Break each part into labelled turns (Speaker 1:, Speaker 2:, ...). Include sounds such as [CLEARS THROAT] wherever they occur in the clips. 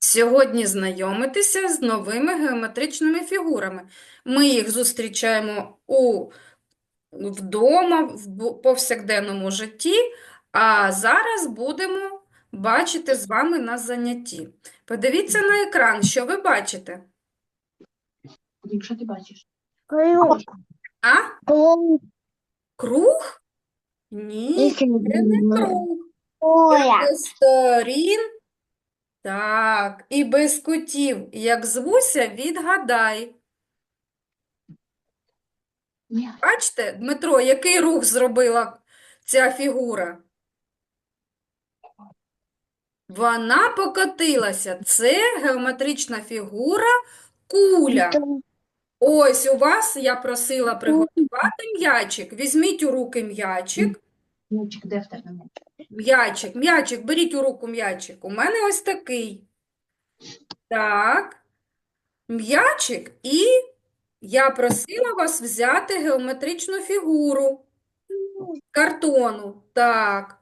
Speaker 1: Сьогодні знайомитися з новими геометричними фігурами. Ми їх зустрічаємо у, вдома, в повсякденному житті, а зараз будемо бачити з вами на занятті. Подивіться на екран, що ви бачите?
Speaker 2: Якщо ти бачиш.
Speaker 3: Круг.
Speaker 1: А?
Speaker 3: Круг.
Speaker 1: Круг? Ні, це не круг.
Speaker 3: Оля.
Speaker 1: Без сторін. Так, і без кутів. Як звуся, відгадай. Бачите, Дмитро, який рух зробила ця фігура? Вона покотилася. Це геометрична фігура куля. Ось у вас я просила приготувати м'ячик. Візьміть у руки м'ячик.
Speaker 2: Мячик, де в тебе м'ячик?
Speaker 1: М'ячик, м'ячик, беріть у руку м'ячик. У мене ось такий. Так. М'ячик і я просила вас взяти геометричну фігуру картону. Так.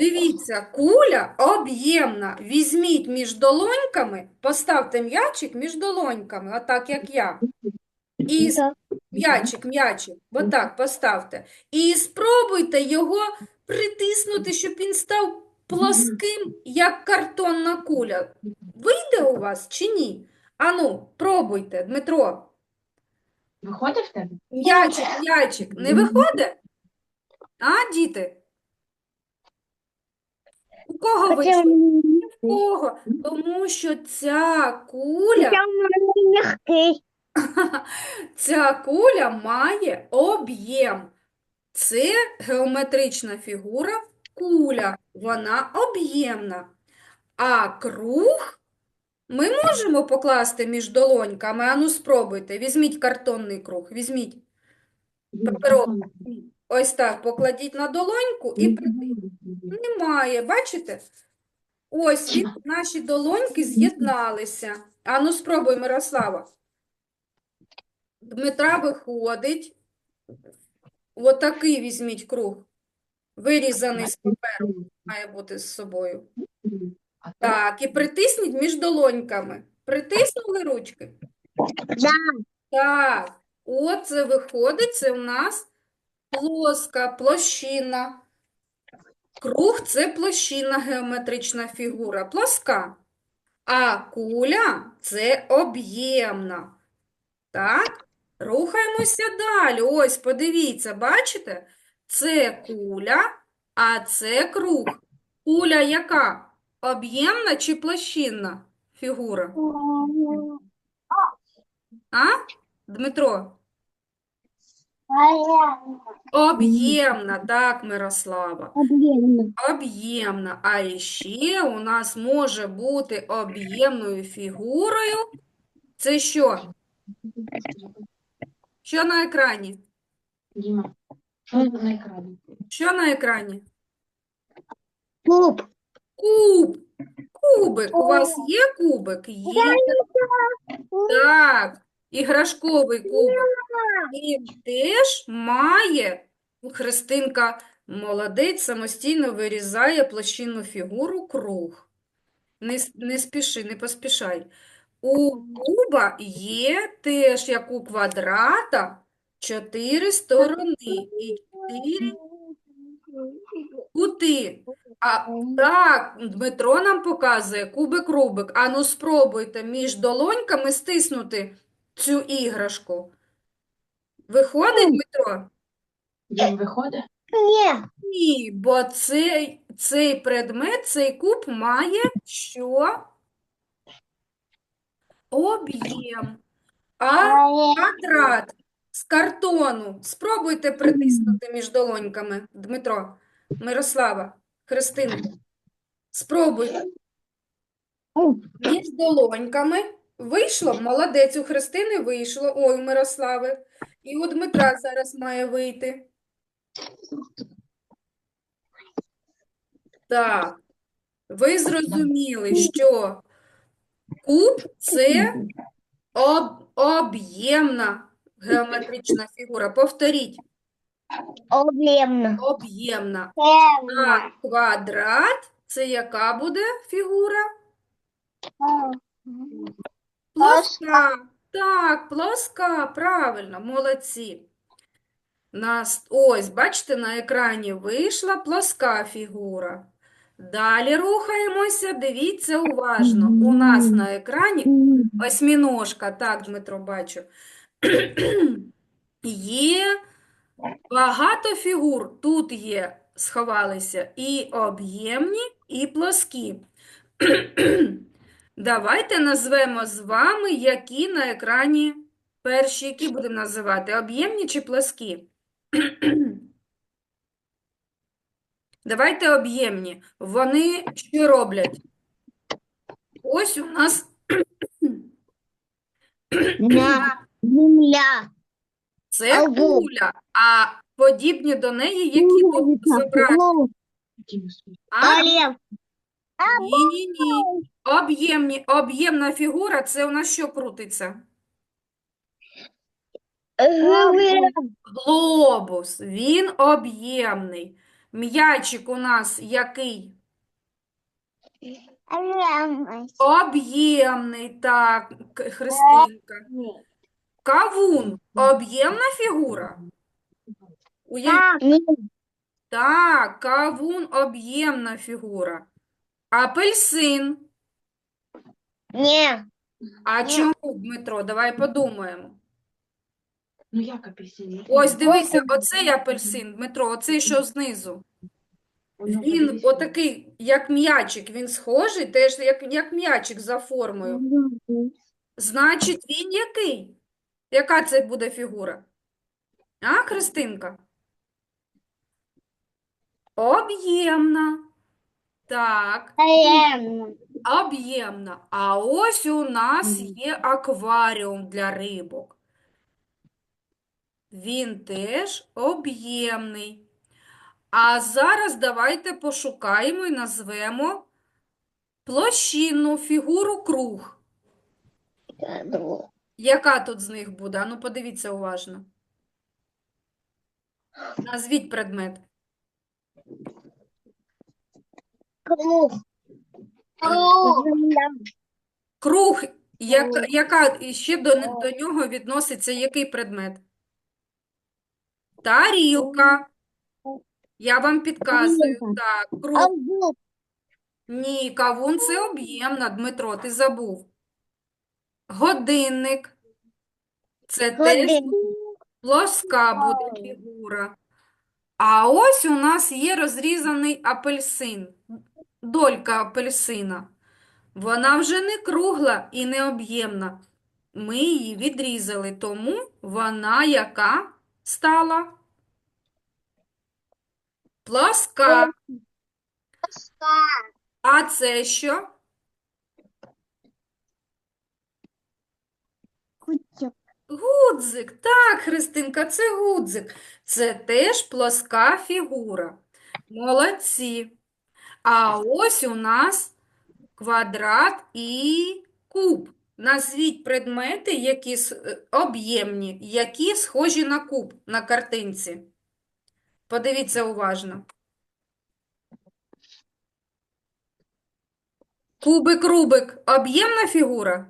Speaker 1: Дивіться, куля об'ємна. Візьміть між долоньками, поставте м'ячик між долоньками, отак, як я. І м'ячик, м'ячик, отак поставте. І спробуйте його притиснути, щоб він став плоским, як картонна куля. Вийде у вас чи ні? Ану, пробуйте, Дмитро.
Speaker 2: Виходить в тебе?
Speaker 1: М'ячик, м'ячик, не виходить? А, діти? У кого вийшло? У кого? Тому що ця куля
Speaker 3: Мягкий. [LAUGHS]
Speaker 1: Ця куля має об'єм. Це геометрична фігура куля. Вона об'ємна. А круг ми можемо покласти між долоньками. Ану, спробуйте. Візьміть картонний круг. Візьміть. Паперовий. Ось так покладіть на долоньку і притисніть. Немає, бачите? Ось наші долоньки з'єдналися. Ану, спробуй, Мирослава. Дмитра виходить. Отакий візьміть круг. Вирізаний з паперу має бути з собою.
Speaker 2: Так?
Speaker 1: І притисніть між долоньками. Притиснули ручки? Так. От це виходить, це у нас плоска, площина. Круг – це площинна геометрична фігура, плоска. А куля – це об'ємна. Так, рухаємося далі. Ось, подивіться, бачите? Це куля, а це круг. Куля яка? Об'ємна чи площинна фігура? А? Дмитро? Об'ємна, так, Мирослава. Об'ємна. А іще у нас може бути об'ємною фігурою. Це що? Що на екрані?
Speaker 2: Діма, що на екрані?
Speaker 1: Що на екрані?
Speaker 3: Куб.
Speaker 1: Куб. Кубик. У вас є кубик? Є. Так. Іграшковий кубик. Він теж має. Христинка молодець, самостійно вирізає площинну фігуру круг. Не, не спіши, не поспішай. У куба є теж, як у квадрата, чотири сторони і чотири кути. А так, Дмитро нам показує кубик-рубик. Ану, спробуйте між долоньками стиснути цю іграшку. Виходить, Дмитро?
Speaker 2: Дім виходить?
Speaker 3: Ні.
Speaker 1: Ні, бо цей, цей предмет, цей куб має що? Об'єм. А квадрат з картону. Спробуйте притиснути між долоньками, Дмитро, Мирослава, Христинка. Спробуйте. Між долоньками. Вийшло? Молодець, у Христини вийшло. Ой, у Мирослави. І у Дмитра зараз має вийти. Так. Ви зрозуміли, що куб – це об, об'ємна геометрична фігура. Повторіть.
Speaker 3: Об'ємна.
Speaker 1: Об'ємна. А квадрат це яка буде фігура? Плоска. Так, плоска, правильно, молодці. Нас, ось, бачите, на екрані вийшла плоска фігура. Далі рухаємося, дивіться уважно. У нас на екрані восьміножка, так, Дмитро, бачу. [CLEARS THROAT] Є багато фігур. Тут є, сховалися і об'ємні, і плоскі. [CLEARS THROAT] Давайте назвемо з вами, які на екрані перші, які будемо називати, об'ємні чи плоскі? [CLEARS THROAT] Давайте об'ємні. Вони що роблять? Ось у нас
Speaker 3: На. Земля.
Speaker 1: це
Speaker 3: Ау.
Speaker 1: куля, а подібні до неї, які тут зображені. А?
Speaker 3: Олів.
Speaker 1: Ні-ні-ні. Об'ємні, об'ємна фігура, це у нас що крутиться? Глобус, він об'ємний. М'ячик у нас який? Об'ємний, так, К- Христинка. Кавун, об'ємна фігура? Уяв- Так, кавун, об'ємна фігура. Апельсин.
Speaker 3: Ні.
Speaker 1: А чому, Дмитро? Давай подумаємо.
Speaker 2: Ну як апельсин?
Speaker 1: Ось дивися, оцей апельсин, Дмитро, оцей, що знизу.
Speaker 2: Ну,
Speaker 1: Він отакий, як м'ячик, він схожий, теж як, як м'ячик за формою. Значить, він який? Яка це буде фігура? А, Христинка? Об'ємна. Так,
Speaker 3: Олівна.
Speaker 1: об'ємна. А ось у нас є акваріум для рибок. Він теж об'ємний. А зараз давайте пошукаємо і назвемо площинну фігуру круг. Яка тут з них буде? Ану, подивіться уважно. Назвіть предмет.
Speaker 3: Круг. Круг.
Speaker 1: Круг, яка, яка і ще до, до нього відноситься який предмет? Тарілка. Я вам підказую. Так, круг. Ні, кавун це об'ємна, Дмитро, ти забув. Годинник. Це теж плоска буде фігура. А ось у нас є розрізаний апельсин, долька апельсина. Вона вже не кругла і не об'ємна. Ми її відрізали, тому вона яка стала? Плоска. А це що? Гудзик. Так, Христинка, це гудзик. Це теж плоска фігура. Молодці. А ось у нас квадрат і куб. Назвіть предмети, які е, об'ємні, які схожі на куб на картинці. Подивіться уважно. Кубик-рубик – об'ємна фігура?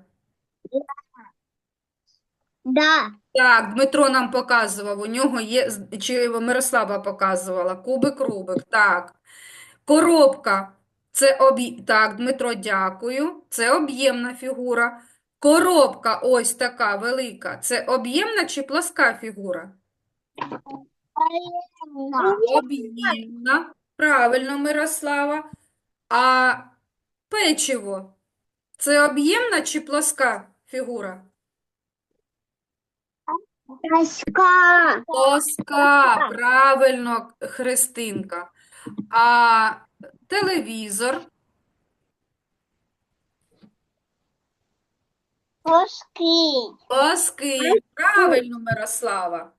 Speaker 3: Да.
Speaker 1: Так, Дмитро нам показував, у нього є, чи Мирослава показувала, кубик-рубик, так. Коробка, це об'є... Так, Дмитро, дякую, це об'ємна фігура. Коробка ось така велика, це об'ємна чи плоска фігура? Об'ємна, правильно, Мирослава. А печиво, це об'ємна чи плоска фігура?
Speaker 3: Доска.
Speaker 1: Плоска, правильно, Христинка. А телевізор,
Speaker 3: Доски.
Speaker 1: плоский, правильно, Мирослава.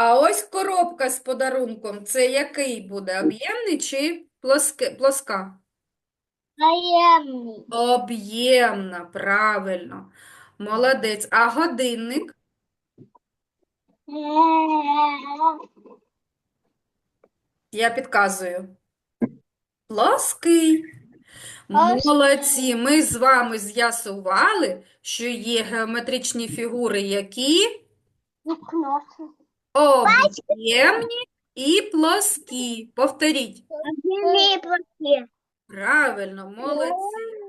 Speaker 1: А ось коробка з подарунком, це який буде, об'ємний чи плоске, плоска?
Speaker 3: Таємний.
Speaker 1: Об'ємна, правильно. Молодець. А годинник? Я підказую. Плоский. Молодці, ми з вами з'ясували, що є геометричні фігури, які
Speaker 3: Вікно.
Speaker 1: Об'ємні і плоскі. Повторіть. Правильно, молодці.